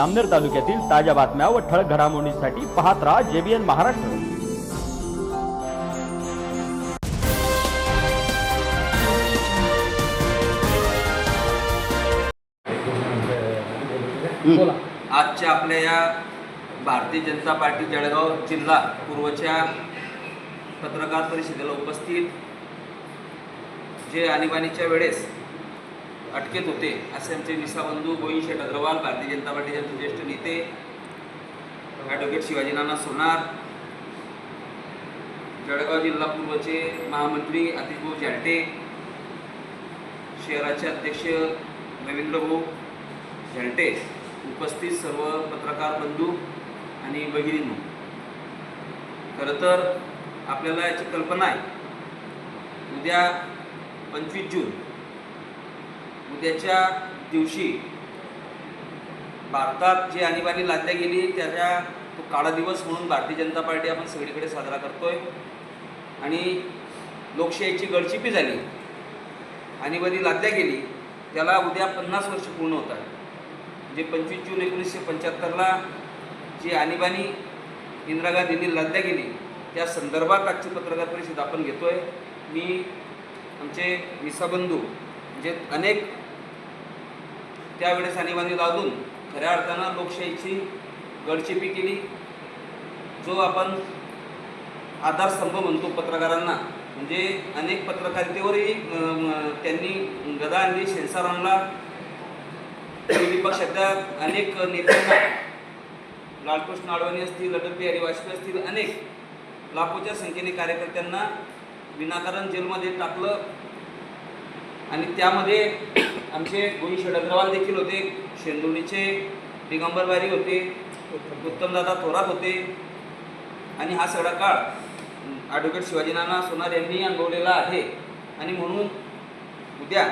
आमनेर तालुक्यातील ताज्या बातम्या व ठळक घडामोडींसाठी पाहत राहा जेबीएन महाराष्ट्र. बोला. आजच्या आपल्या या भारतीय जनता पार्टी जळगाव जिल्हा पूर्वच्या पत्रकार परिषदेला उपस्थित जे आणीबाणीच्या वेळेस अटकेत होते असे आमचे विसाबंधू गोविंद शेठ अग्रवाल भारतीय जनता पार्टीचे ज्येष्ठ नेते ॲडव्होकेट शिवाजी नाना सोनार जळगाव जिल्हा पूर्वचे महामंत्री आतिशभाऊ जाटे शहराचे अध्यक्ष रवींद्रभाऊ झलटे उपस्थित सर्व पत्रकार बंधू आणि भगिनींनो खरं तर आपल्याला याची कल्पना आहे. उद्या पंचवीस जून उद्याच्या दिवशी भारतात जी आणीबाणी लादल्या गेली त्याच्या तो काळा दिवस म्हणून भारतीय जनता पार्टी आपण सगळीकडे साजरा करतोय. आणि लोकशाहीची गळचिपी झाली आणीबाणी लादल्या गेली त्याला उद्या पन्नास वर्ष पूर्ण होत आहे म्हणजे पंचवीस जून एकोणीसशे पंच्याहत्तरला जी आणीबाणी इंदिरा गांधींनी लादल्या गेली त्या संदर्भात आजची पत्रकार परिषद आपण घेतोय. मी आमचे विसाबंधू म्हणजे अनेक त्यावेळेस आणीबाणी म्हणजे लादून खऱ्या अर्थानं लोकशाहीची गडचिपी केली. जो आपण आधारस्तंभ म्हणतो पत्रकारांना म्हणजे अनेक पत्रकारितेवरही त्यांनी गदा आणली. सेन्सर आणला विरोधी पक्षातल्या अनेक नेत्यांना लालकृष्ण अडवाणी असतील अटल बिहारी वाजपेयी असतील अनेक लाखोच्या संख्येने कार्यकर्त्यांना विनाकारण जेलमध्ये टाकलं. आणि त्यामध्ये आमचे गोविंद शेठ अग्रवाल देखील होते शेंदुर्णीचे दिगंबर बारी होते उत्तमदादा थोरात होते. आणि हा सगळा काळ ॲडव्होकेट शिवाजीनाना सोनार यांनी अनुभवलेला आहे. आणि म्हणून उद्या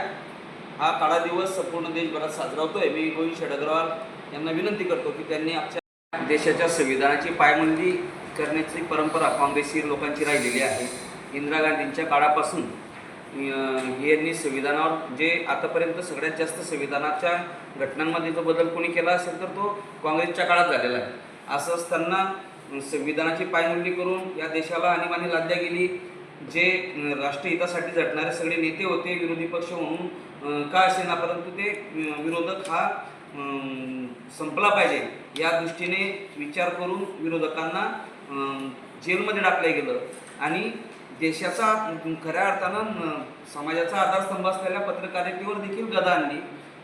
हा काळा दिवस संपूर्ण देशभरात साजरा होतोय. मी गोविंद शेठ यांना विनंती करतो की त्यांनी आमच्या देशाच्या संविधानाची पायमंदी करण्याची परंपरा काँग्रेसी लोकांची राहिलेली आहे. इंदिरा गांधींच्या काळापासून यांनी संविधानावर जे आतापर्यंत सगळ्यात जास्त संविधानाच्या घटनांमध्ये जो बदल कोणी केला असेल तर तो काँग्रेसच्या काळात झालेला आहे. असं असताना संविधानाची पायमल्ली करून या देशाला आणीबाणी लादल्या गेली. जे राष्ट्रहितासाठी झटणारे सगळे नेते होते विरोधी पक्ष म्हणून का का असेना? परंतु ते विरोधक हा संपला पाहिजे. या दृष्टीने विचार करून विरोधकांना जेलमध्ये टाकलं गेलं. आणि देशाचा खऱ्या अर्थानं समाजाचा आधारस्तंभ असलेल्या पत्रकारितेवर देखील गदा आणली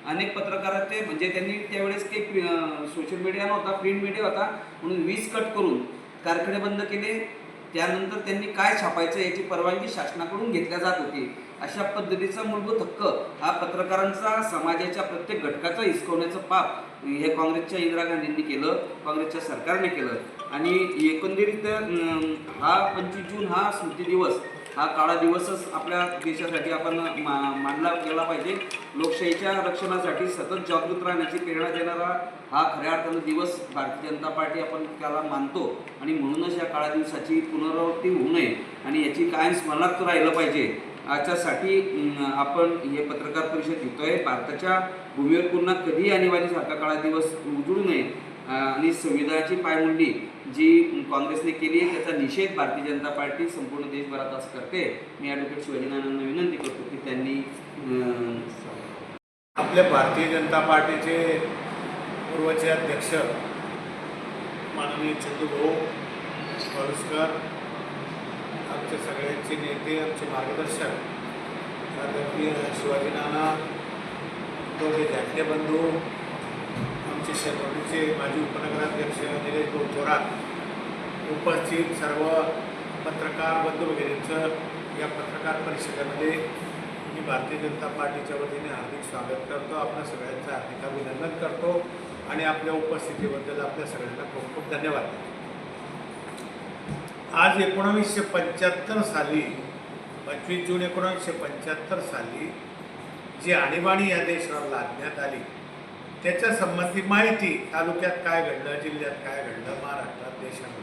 अनेक पत्रकार ते म्हणजे त्यांनी त्यावेळेस ते सोशल मीडिया नव्हता प्रिंट मीडिया होता. म्हणून वीज कट करून कारखाने बंद केले. त्यानंतर त्यांनी काय छापायचं याची परवानगी शासनाकडून घेतल्या जात होती. अशा पद्धतीचा मूलभूत हक्क हा पत्रकारांचा समाजाच्या प्रत्येक घटकाचा हिसकवण्याचं पाप हे काँग्रेसच्या इंदिरा गांधींनी केलं काँग्रेसच्या सरकारने केलं. आणि एकंदरीत हा पंचवीस जून हा स्मृती दिवस हा काळा दिवसच आपल्या देशासाठी आपण मा मानला गेला पाहिजे. लोकशाहीच्या रक्षणासाठी सतत जागृत राहण्याची प्रेरणा देणारा हा खऱ्या अर्थानं दिवस भारतीय जनता पार्टी आपण त्याला मानतो. आणि म्हणूनच या काळा दिवसाची पुनरावृत्ती होऊ नये आणि याची कायम स्मरणात राहिलं पाहिजे. याच्यासाठी आपण हे पत्रकार परिषद घेतोय. भारताच्या भूमीवर पुन्हा कधीही आणीबाणीसारखा काळा दिवस उजळू नये. आणि संविधानाची पायमुंडी जी काँग्रेसने केली आहे त्याचा निषेध भारतीय जनता पार्टी संपूर्ण देशभरात आज करते. मी ॲडव्होकेट शिवाजीनानांना विनंती करतो की त्यांनी आपल्या भारतीय जनता पार्टीचे पूर्वचे अध्यक्ष माननीय चंदूभाऊ पळुसकर आमचे सगळ्यांचे नेते आमचे मार्गदर्शक आदरणीय शिवाजीनाना दोघे बंधू आमचे शेवटीचे माजी उपनगराध्यक्ष निलेश भाऊ थोरात उपस्थित सर्व पत्रकार बंधू वगैरेंचं या पत्रकार परिषदेमध्ये मी भारतीय जनता पार्टीच्या वतीने हार्दिक स्वागत करतो. आपल्या सगळ्यांचं हार्दिक अभिनंदन करतो आणि आपल्या उपस्थितीबद्दल आपल्या सगळ्यांना खूप खूप धन्यवाद. आज एकोणावीसशे पंच्याहत्तर साली पंचवीस जून एकोणावीसशे पंच्याहत्तर साली जी आणीबाणी या देशावर लादण्यात आली त्याच्या संबंधी माहिती तालुक्यात काय घडलं जिल्ह्यात काय घडलं महाराष्ट्रात देशामध्ये.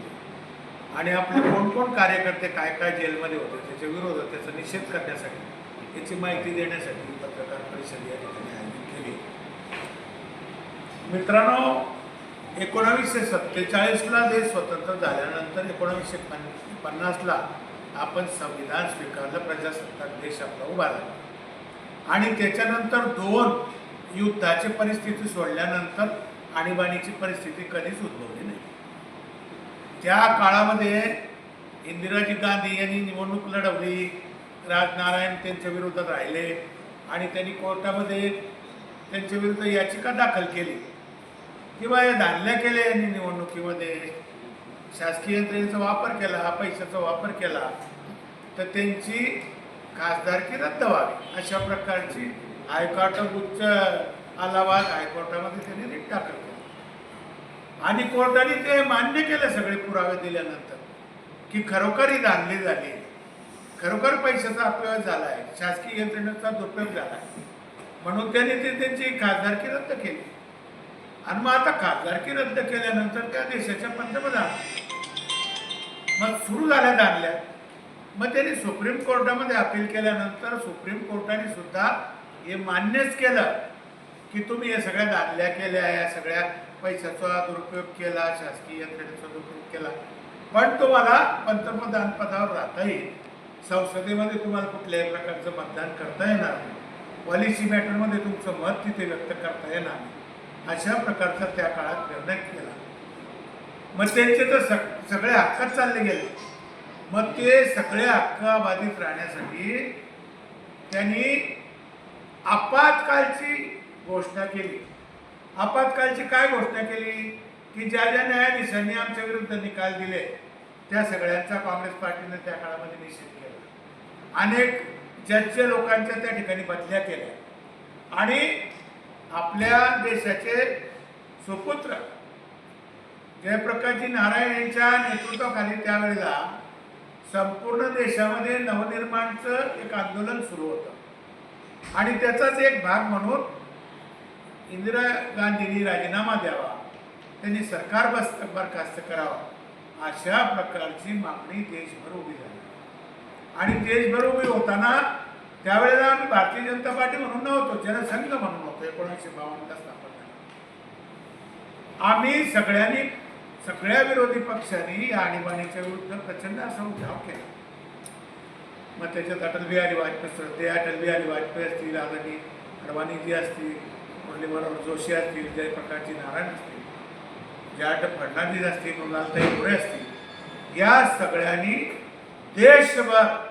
आणि आपले कोण कोण कार्यकर्ते काय काय जेलमध्ये होते त्याच्या विरोधात त्याचा निषेध करण्यासाठी याची माहिती देण्यासाठी पत्रकार परिषद या ठिकाणी आयोजित केली. मित्रांनो एकोणावीसशे सत्तेचाळीसला देश स्वतंत्र झाल्यानंतर एकोणावीसशे पन पन्नासला आपण संविधान स्वीकारलं प्रजासत्ताक देश आपला उभा आणि त्याच्यानंतर दोन युद्धाची परिस्थिती सोडल्यानंतर आणीबाणीची परिस्थिती कधीच उद्भवली नाही. त्या काळामध्ये इंदिराजी गांधी यांनी निवडणूक लढवली राजनारायण त्यांच्या विरोधात राहिले आणि त्यांनी कोर्टामध्ये त्यांच्या विरुद्ध याचिका दाखल केली. किंवा या धान्य केल्या यांनी निवडणुकीमध्ये शासकीय यंत्रणेचा वापर केला पैशाचा वापर केला तर त्यांची खासदारकी रद्द व्हावी अशा प्रकारची हायकोर्ट उच्च अलाहाबाद हायकोर्टामध्ये त्यांनी रिट दाखल केली. आणि कोर्टाने ते मान्य केलं सगळे पुरावे दिल्यानंतर की खरोखर ही धांदली झाली. खरोखर पैशाचा अपव्यय झाला आहे शासकीय यंत्रणेचा दुरुपयोग झाला आहे म्हणून त्यांनी ते त्यांची खासदारकी रद्द केली. आणि मग आता खासदारकी रद्द केल्यानंतर त्या देशाच्या पंतप्रधान मग सुरू झाल्या दांडल्या मग त्यांनी सुप्रीम कोर्टामध्ये अपील केल्यानंतर सुप्रीम कोर्टाने सुद्धा हे मान्यच केलं की तुम्ही हे सगळ्या दादल्या केल्या या सगळ्या पैशाचा दुरुपयोग केला शासकीय यंत्रणेचा दुरुपयोग केला. पण तुम्हाला पंतप्रधान पदावर राहता येईल. संसदेमध्ये तुम्हाला कुठल्याही प्रकारचं मतदान करता येणार नाही. पॉलिसी मॅटरमध्ये तुमचं मत तिथे व्यक्त करता येणार नाही. अशा प्रकारचा त्या काळात निर्णय केला. मग त्यांचे तर सग सगळे हक्कच चालले गेले. मग ते सगळे हक्क बाधित राहण्यासाठी त्यांनी आपत्कालची घोषणा केली. आपत्कालची काय घोषणा केली? की ज्या ज्या न्यायाधीशांनी आमच्या विरुद्ध निकाल दिले त्या सगळ्यांचा काँग्रेस पार्टीने त्या काळामध्ये निषेध केला. अनेक जजच्या लोकांच्या त्या ठिकाणी बदल्या केल्या. आणि आपल्या देशाचे सुपुत्र जयप्रकाशजी नारायण यांच्या नेतृत्वाखाली त्यावेळेला संपूर्ण देशामध्ये नवनिर्माणचं एक आंदोलन सुरू होतं. आणि त्याचाच एक भाग म्हणून इंदिरा गांधींनी राजीनामा द्यावा. त्यांनी सरकार बस बरखास्त करावा. अशा प्रकारची मागणी देशभर उभी झाली. आणि देशभर उभी होताना त्यावेळेला आम्ही भारतीय जनता पार्टी म्हणून नव्हतो जनसंघ म्हणून होतो एकोणीसशे बावन्नला स्थापन झाला. आम्ही सगळ्यांनी सगळ्या विरोधी पक्षांनी या आणीबाणीच्या विरुद्ध प्रचंड असा उठाव केला. मग त्याच्यात अटल बिहारी वाजपेयी ते अटल बिहारी वाजपेयी असतील आदरणीय अडवाणीजी असतील मुरलीधर जोशी असतील जयप्रकाशजी नारायण असतील जाट फडणवीस असतील मृणालताई मोरे असतील या सगळ्यांनी देशभर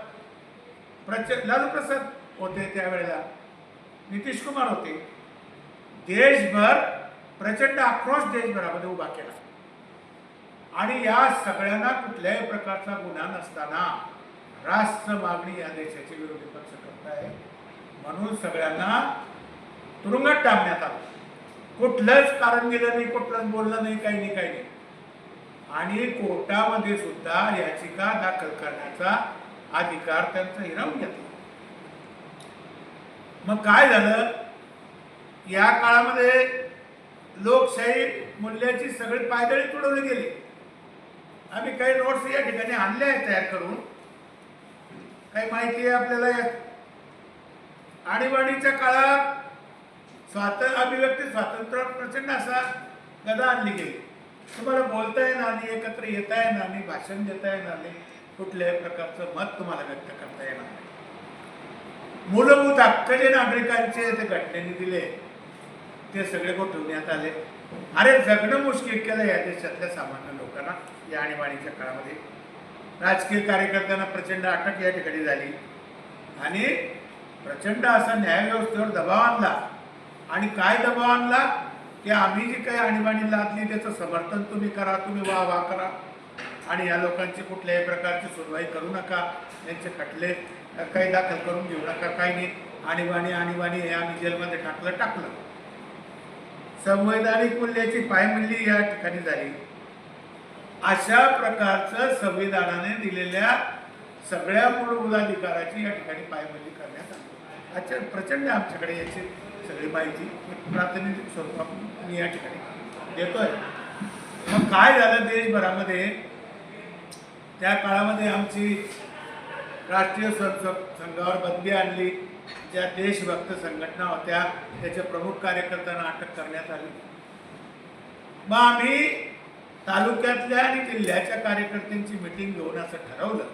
प्रच लालू प्रसाद होते त्यावेळेला. नितीश कुमार होते. देशभर प्रचंड आक्रोश देशभरामध्ये उभा केला. आणि या सगळ्यांना कुठल्याही प्रकारचा गुन्हा नसताना राष्ट्र मागणी या देशाचे विरोधी पक्ष करत आहे म्हणून सगळ्यांना तुरुंगात टाकण्यात आलं. कुठलंच कारण दिलं नाही कुठलंच बोललं नाही काही नाही काही नाही. आणि कोर्टामध्ये सुद्धा याचिका दाखल करण्याचा अधिकार त्यांचा हिरावून घेतला. मग काय झालं? या काळामध्ये लोकशाही मूल्याची सगळी पायदळी तुडवली गेली. आम्ही काही नोट्स या ठिकाणी आणल्या आहेत तयार करून. काही माहिती आहे आपल्याला? या आणीबाणीच्या काळात स्वातंत्र्य अभिव्यक्ती स्वातंत्र्य प्रचंड असा गदा आणली गेली. तुम्हाला बोलता येणार नाही एकत्र येता येणार नाही भाषण देता येणार नाही कुठल्याही प्रकारचं मत तुम्हाला व्यक्त करता येणार नाही. मूलभूत हक्क जे नागरिकांचे ते घटनेने दिले. ते सगळे गोठवण्यात आले. अरे जगणं मुश्किल केलं या देशातल्या सामान्य लोकांना या आणीबाणीच्या काळामध्ये. राजकीय कार्यकर्त्यांना प्रचंड अटक या ठिकाणी झाली. आणि प्रचंड असा न्यायव्यवस्थेवर दबाव आणला. आणि काय दबाव आणला? की आम्ही जी काही आणीबाणी लादली त्याचं समर्थन तुम्ही करा तुम्ही वा वा करा. आणि या लोकांची कुठल्याही प्रकारची सुनवाई करू नका. त्यांचे खटले काही दाखल करून घेऊ नका. काही नाही. आणीबाणी आणीबाणी हे आम्ही जेलमध्ये टाकलं टाकलं. संवैधानिक मूल्याची पायमल्ली या ठिकाणी झाली. अशा प्रकारचं संविधानाने दिलेल्या सगळ्या मूलभूत अधिकाराची या ठिकाणी पायमल्ली करण्यात आली. अच्छा प्रचंड आमच्याकडे याची सगळी माहिती प्रातिनिधिक स्वरूपात मी या ठिकाणी देतोय. मग काय झालं देशभरामध्ये? त्या काळामध्ये आमची राष्ट्रीय संघावर बंदी आणली. ज्या देशभक्त संघटना होत्या त्याच्या प्रमुख कार्यकर्त्यांना अटक करण्यात आली. मग आम्ही तालुक्यातल्या आणि जिल्ह्याच्या कार्यकर्त्यांची मिटिंग घेऊन असं ठरवलं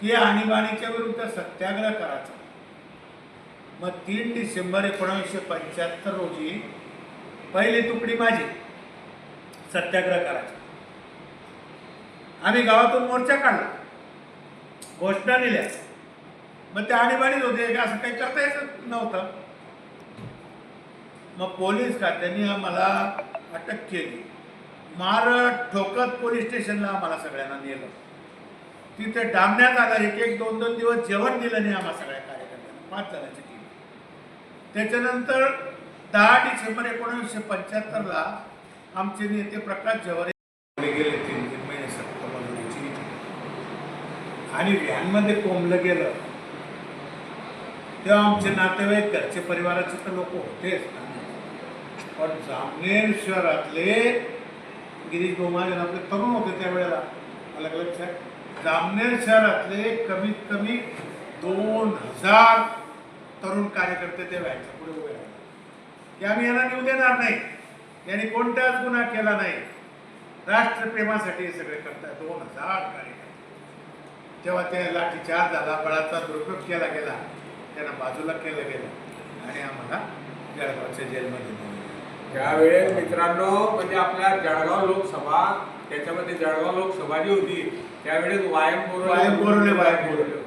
की आणीबाणीच्या विरुद्ध सत्याग्रह करायचा. मग तीन डिसेंबर एकोणीसशे पंच्याहत्तर रोजी पहिली तुकडी माझी सत्याग्रह करायचा. आम्ही गावातून मोर्चा काढला. घोषणा दिल्या. मग ते आणीबाणीच होते असं काही करता येत नव्हतं. मग पोलीस खात्याने आम्हाला अटक केली. मार ठोकत पोलीस स्टेशनला आम्हाला सगळ्यांना नेलं. तिथे डांबण्यात आलं एक एक दोन दोन दिवस जेवण दिलं नाही आम्हाला सगळ्या कार्यकर्त्यांना. पाच जणांची टीम त्याच्यानंतर दहा डिसेंबर एकोणीसशे पंच्याहत्तरला आमचे नेते प्रकाश जवारे गेले तीन तीन महिने सप्तमजुरीची आणि व्हॅनमध्ये कोंबलं गेलं. तेव्हा आमचे नातेवाईक घरचे परिवाराचे तर लोक होतेच ना. पण जामनेर शहरातले गिरीश गोमाजन आपले तरुण होते त्यावेळेला. अलग लक्षात जामनेर शहरातले कमीत कमी दोन हजार तरुण कार्यकर्ते ते व्हॅनच्या पुढे उभे राहिले. की आम्ही यांना निवू देणार नाही. यांनी कोणताच गुन्हा केला नाही. राष्ट्रप्रेमासाठी हे सगळे करतात दोन हजार कार्यकर्ते. तेव्हा ते लाठीचार्ज झाला बळाचा दुरुपयोग केला गेला त्यांना बाजूला केलं गेलं. आणि आम्हाला जळगावच्या जेलमध्ये नेलं. त्यावेळेस मित्रांनो म्हणजे आपल्या जळगाव लोकसभा त्याच्यामध्ये जळगाव लोकसभा जी होती त्यावेळेस वायम वायम बोरले, वायम बोरले.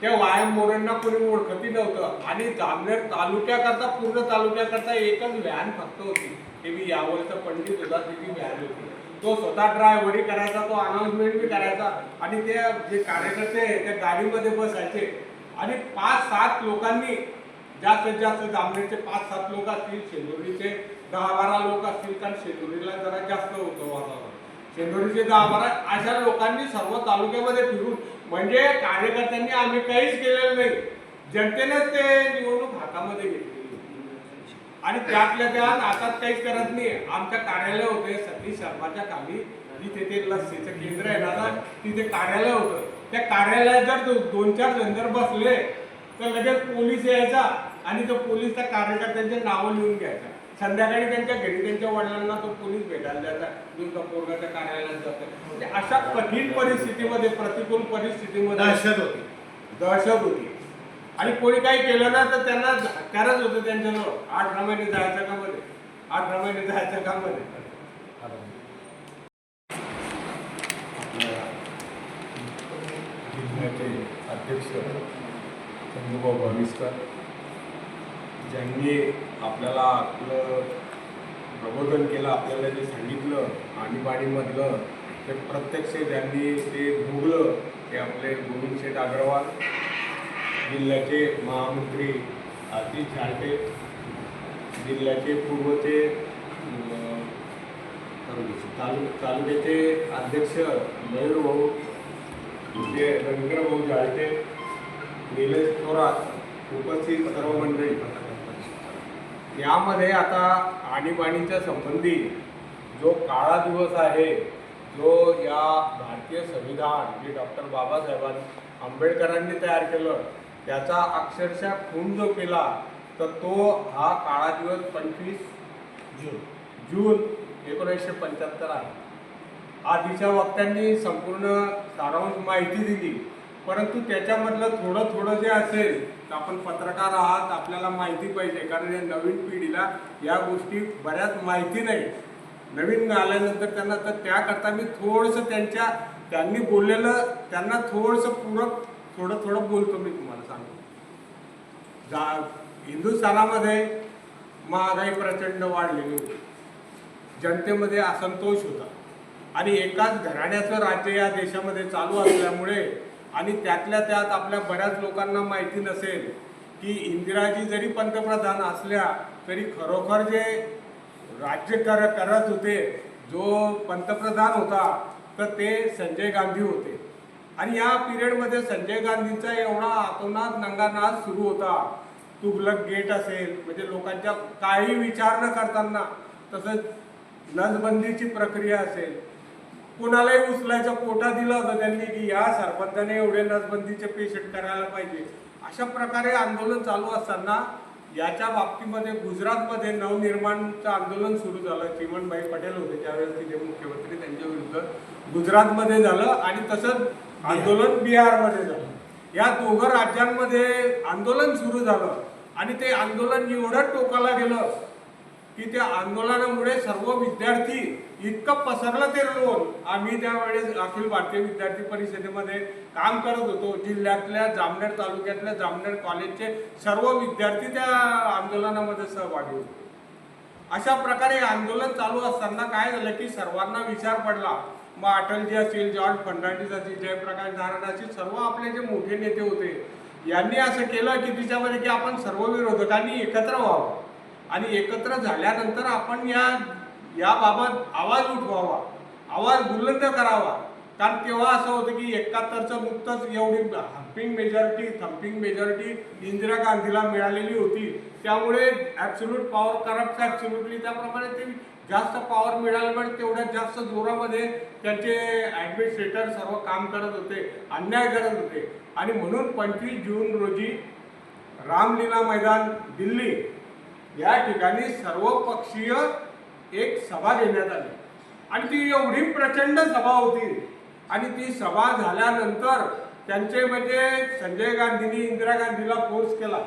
त्या वायम बोरेंना कोणी ओळखती नव्हतं. आणि जामनेर तालुक्याकरता पूर्ण तालुक्याकरता एकच व्हॅन फक्त होती. ते मी यावरचा पंडित होता त्याची व्हॅन होती. तो स्वतः ड्रायव्हरी करायचा तो अनाउन्समेंट बी करायचा. आणि ते जे कार्यकर्ते त्या गाडीमध्ये बसायचे. आणि पाच सात लोकांनी जास्तीत जास्त जामनेरचे पाच सात लोक असतील शेंदुरीचे दहा बारा लोक असतील कारण शेंदुरीला जरा जास्त होतं वातावरण. शेंदुरीचे दहा बारा अशा लोकांनी सर्व तालुक्यामध्ये फिरून म्हणजे कार्यकर्त्यांनी आम्ही काहीच केलेलं नाही. जनतेनेच ते निवडणूक हातामध्ये घेतली आणि त्यातल्या त्यात आता काहीच करत नाही. आमच्या कार्यालय होते सतीश शर्माच्या खाली जिथे ते लसीचं केंद्र आहे ना तिथे कार्यालय होतं. त्या कार्यालयात जर दोन चार जण जर बसले तर लगेच पोलीस यायचा आणि तो पोलीस त्या कार्यकर्त्यांचे नावं लिहून घ्यायचा. संध्याकाळी त्यांच्या घरी त्यांच्या वडिलांना तो पोलीस भेटायला जायचा तुमचा पोरगा त्या कार्यालयात जातो म्हणजे अशा कठीण परिस्थितीमध्ये प्रतिकूल परिस्थितीमध्ये दहशत होती. दहशत होती. आणि कोणी काही केलं ना तर त्यांना करत होतं त्यांच्याजवळ. अठरा महिने जायचं का मध्ये अठरा महिने जायचं का मध्ये अध्यक्ष चंद्रभाऊ भविष्कर ज्यांनी आपल्याला आपलं प्रबोधन केलं आपल्याला जे सांगितलं आणीबाणीमधलं ते प्रत्यक्ष ज्यांनी ते भोगलं ते आपले गोविंद शेठ अग्रवाल जिल्ह्याचे महामंत्री आतिश झाडे जिल्ह्याचे पूर्वचे तालु तालुक्याचे अध्यक्ष मयूर भाऊ जे रवींद्र भाऊ जाळते निलेश थोरात उपस्थित सर्व मंडळी यामध्ये आता आणीबाणीच्या संबंधी जो काळा दिवस आहे जो या भारतीय संविधान जे डॉक्टर बाबासाहेबां आंबेडकरांनी तयार केलं त्याचा अक्षरशः खून जो केला तर तो हा काळा दिवस पंचवीस जून जून एकोणीसशे पंच्याहत्तर आहे. आधीच्या वक्त्यांनी संपूर्ण सारांश माहिती दिली परंतु त्याच्यामधलं थोडं थोडं जे असेल आपण पत्रकार आहात आपल्याला माहिती पाहिजे. कारण या नवीन पिढीला या गोष्टी बऱ्याच माहिती नाही. नवीन आल्यानंतर त्यांना तर त्याकरता मी थोडंसं त्यांच्या त्यांनी बोललेलं त्यांना थोडंसं पूरक थोडं थोडं बोलतो मी तुम्हाला सांगतो. जा हिंदुस्थानामध्ये महागाई प्रचंड वाढलेली होती. जनतेमध्ये असंतोष होता. आणि एकाच घराण्याचं राज्य या देशामध्ये चालू असल्यामुळे आणि त्यातल्या त्यात आपल्या बऱ्याच लोकांना माहिती नसेल की इंदिराजी जरी पंतप्रधान असल्या तरी खरोखर जे राज्य कर करत होते जो पंतप्रधान होता तर ते संजय गांधी होते. आणि या पिरियडमध्ये संजय गांधींचा एवढा आतोनात नंगानाद सुरू होता. तुगलक गेट असेल म्हणजे लोकांच्या काही विचार न करताना तसंच नसबंदीची प्रक्रिया असेल कुणालाही उचलायचा कोटा दिला होता त्यांनी की या सरपंचाने एवढे नसबंदीचे पेशंट करायला पाहिजे. अशा प्रकारे आंदोलन चालू असताना याच्या बाबतीमध्ये गुजरातमध्ये नवनिर्माणचं आंदोलन सुरू झालं. चिमणभाई पटेल होते त्यावेळेस तिथे मुख्यमंत्री त्यांच्या विरुद्ध गुजरातमध्ये झालं आणि तसंच आंदोलन बिहारमध्ये झालं. या दोघं राज्यांमध्ये आंदोलन सुरू झालं आणि ते आंदोलन एवढं टोकाला गेलं की त्या आंदोलनामुळे सर्व विद्यार्थी इतकं पसरलं ते लोन आम्ही त्यावेळेस अखिल भारतीय विद्यार्थी परिषदेमध्ये काम करत होतो. जिल्ह्यातल्या जामनेर तालुक्यातल्या जामनेर कॉलेजचे सर्व विद्यार्थी त्या आंदोलनामध्ये सहभागी होते. अशा प्रकारे आंदोलन चालू असताना काय झालं की सर्वांना विचार पडला. मग अटलजी असतील जॉर्ज फर्नांडिस असतील जयप्रकाश नारायण असतील सर्व आपले जे मोठे नेते होते यांनी असं केलं की तिच्यामध्ये की आपण सर्व विरोधकांनी एकत्र व्हावं. आणि एकत्र झाल्यानंतर आपण या याबाबत आवाज उठवावा आवाज बुलंद करावा. कारण तेव्हा असं होतं की एकाहत्तरचं नुकतंच एवढी humping majority thumping majority Indira गांधीला मिळालेली होती. त्यामुळे ॲब्सोल्यूट पॉवर करप्ट ॲब्सोल्युटली त्याप्रमाणे ते जास्त पॉवर मिळाल्यामुळे तेवढ्या जास्त जोरामध्ये त्यांचे ॲडमिनिस्ट्रेटर सर्व काम करत होते अन्याय करत होते. आणि म्हणून पंचवीस जून रोजी रामलीला मैदान दिल्ली. या ठिकाणी सर्वपक्षीय एक सभा घेण्यात आली. आणि ती एवढी प्रचंड सभा होती. आणि ती सभा झाल्यानंतर त्यांचे म्हणजे संजय गांधींनी इंदिरा गांधीला फोर्स केला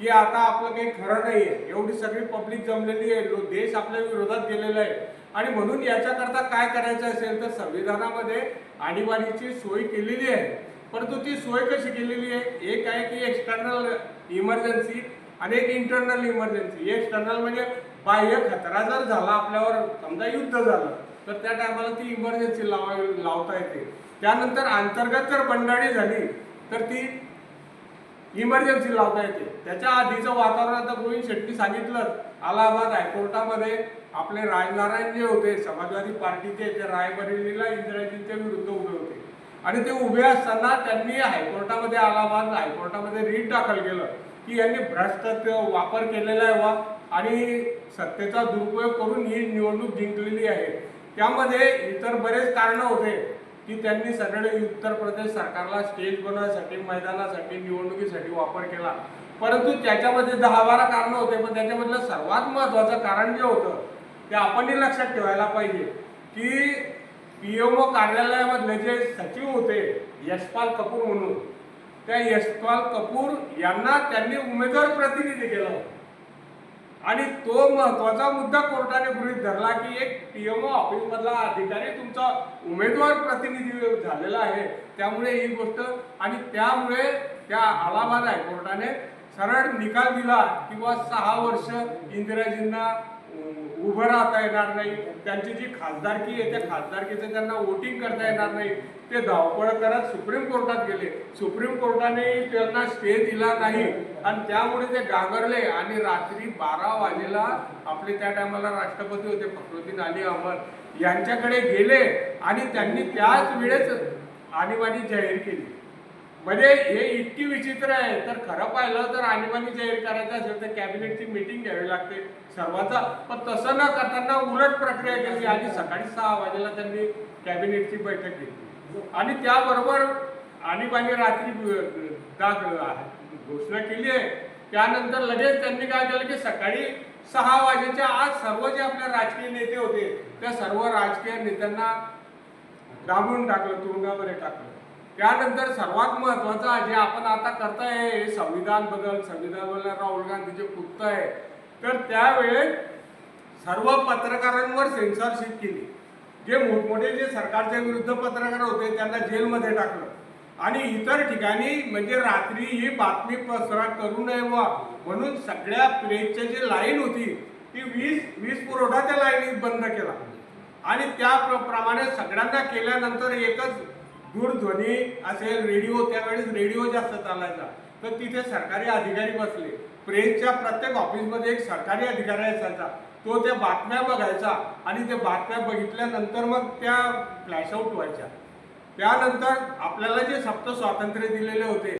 की आता आपलं काही खरं नाही आहे एवढी सगळी पब्लिक जमलेली आहे. लो- देश आपल्या विरोधात गेलेला आहे. आणि म्हणून याच्याकरता काय करायचं असेल तर संविधानामध्ये आणीबाणीची सोय केलेली आहे. परंतु ती सोय कशी केलेली आहे? एक आहे की एक्सटर्नल इमर्जन्सी आणि एक इंटरनल इमर्जन्सी एक्सटर्नल म्हणजे बाह्य खतरा जर झाला आपल्यावर समजा युद्ध झालं तर त्या टायमाला ती इमर्जन्सी लावावी लावता येते. त्यानंतर अंतर्गत जर बंडाळी झाली तर ती इमर्जन्सी लावता येते. त्याच्या आधीचं वातावरण आता गोविंद शेट्टी सांगितलं अलाहाबाद हायकोर्टामध्ये आपले राजनारायण जे होते समाजवादी पार्टीचे ते रायबरेलीला इंदिराजींच्या विरुद्ध उभे होते. आणि ते उभे असताना त्यांनी हायकोर्टामध्ये अलाहाबाद हायकोर्टामध्ये रीट दाखल केलं. की यांनी भ्रष्ट वापर केलेला आहे वा आणि सत्तेचा दुरुपयोग करून ही निवडणूक जिंकलेली आहे. त्यामध्ये इतर बरेच कारणं होते की त्यांनी सगळे उत्तर प्रदेश सरकारला स्टेज बनवण्यासाठी मैदानासाठी निवडणुकीसाठी वापर केला. परंतु त्याच्यामध्ये दहा बारा कारणं होते पण त्याच्यामधलं सर्वात महत्वाचं कारण जे होतं ते आपणही लक्षात ठेवायला पाहिजे की ई एम ओ कार्यालयामधले जे सचिव होते यशपाल कपूर म्हणून त्या यशपाल कपूर यांना त्यांनी उमेदवार प्रतिनिधी केलं आणि तो महत्त्वाचा मुद्दा कोर्टाने गृहित धरला की एक पी एम ओ ऑफिसमधला अधिकारी तुमचा उमेदवार प्रतिनिधी झालेला आहे. त्यामुळे ही गोष्ट आणि त्यामुळे त्या अलाहाबाद हायकोर्टाने सरळ निकाल दिला किंवा सहा वर्ष इंदिराजींना उभं राहता येणार नाही. त्यांची जी खासदारकी आहे त्या खासदारकीचं त्यांना वोटिंग करता येणार नाही. ते धावपळ करत सुप्रीम कोर्टात गेले. सुप्रीम कोर्टाने त्यांना स्टे दिला नाही. आणि त्यामुळे ते गागरले आणि रात्री बारा वाजेला आपले त्या टायमाला राष्ट्रपती होते फखरुद्दीन अली अहमद यांच्याकडे गेले. आणि त्यांनी त्याच वेळेस आणीबाणी जाहीर केली. म्हणजे हे इतकी विचित्र आहे. तर खरं पाहिलं तर आणीबाणी जाहीर करायचं असेल तर कॅबिनेटची मीटिंग घ्यावी लागते. सर्वांचा पण तसं न करताना उलट प्रक्रिया केली. आणि सकाळी सहा वाजेला त्यांनी कॅबिनेटची बैठक घेतली. आणि त्याबरोबर आणीबाणी रात्री घोषणा केली आहे. त्यानंतर लगेच त्यांनी काय केलं की सकाळी सहा वाजेच्या आज सर्व जे आपले राजकीय नेते होते त्या सर्व राजकीय नेत्यांना डांबून टाकलं तुरुंगामध्ये टाकलं. त्यानंतर सर्वात महत्वाचं जे आपण आता करताय हे संविधान बदल संविधान बदल राहुल गांधीचे पुस्त आहे. तर त्यावेळेस सर्व पत्रकारांवर सेन्सॉरशिप केली. जे मोठमोठे जे सरकारच्या विरुद्ध पत्रकार होते त्यांना जेलमध्ये टाकलं. आणि इतर ठिकाणी म्हणजे रात्री ही बातमी पसरा करू नये वा म्हणून सगळ्या प्रेसच्या जी लाईन होती ती वीज वीज पुरवठा त्या लाईनीत बंद केला. आणि त्याप्रमाणे सगळ्यांना केल्यानंतर एकच दूरध्वनी असेल रेडिओ त्यावेळेस रेडिओ जास्त चालायचा. तर तिथे सरकारी अधिकारी बसले. प्रेसच्या प्रत्येक ऑफिसमध्ये एक सरकारी अधिकारी असायचा. तो त्या बातम्या बघायचा आणि त्या बातम्या बघितल्यानंतर मग त्या फ्लॅशआउट व्हायच्या. त्यानंतर आपल्याला जे सप्त स्वातंत्र्य दिलेले होते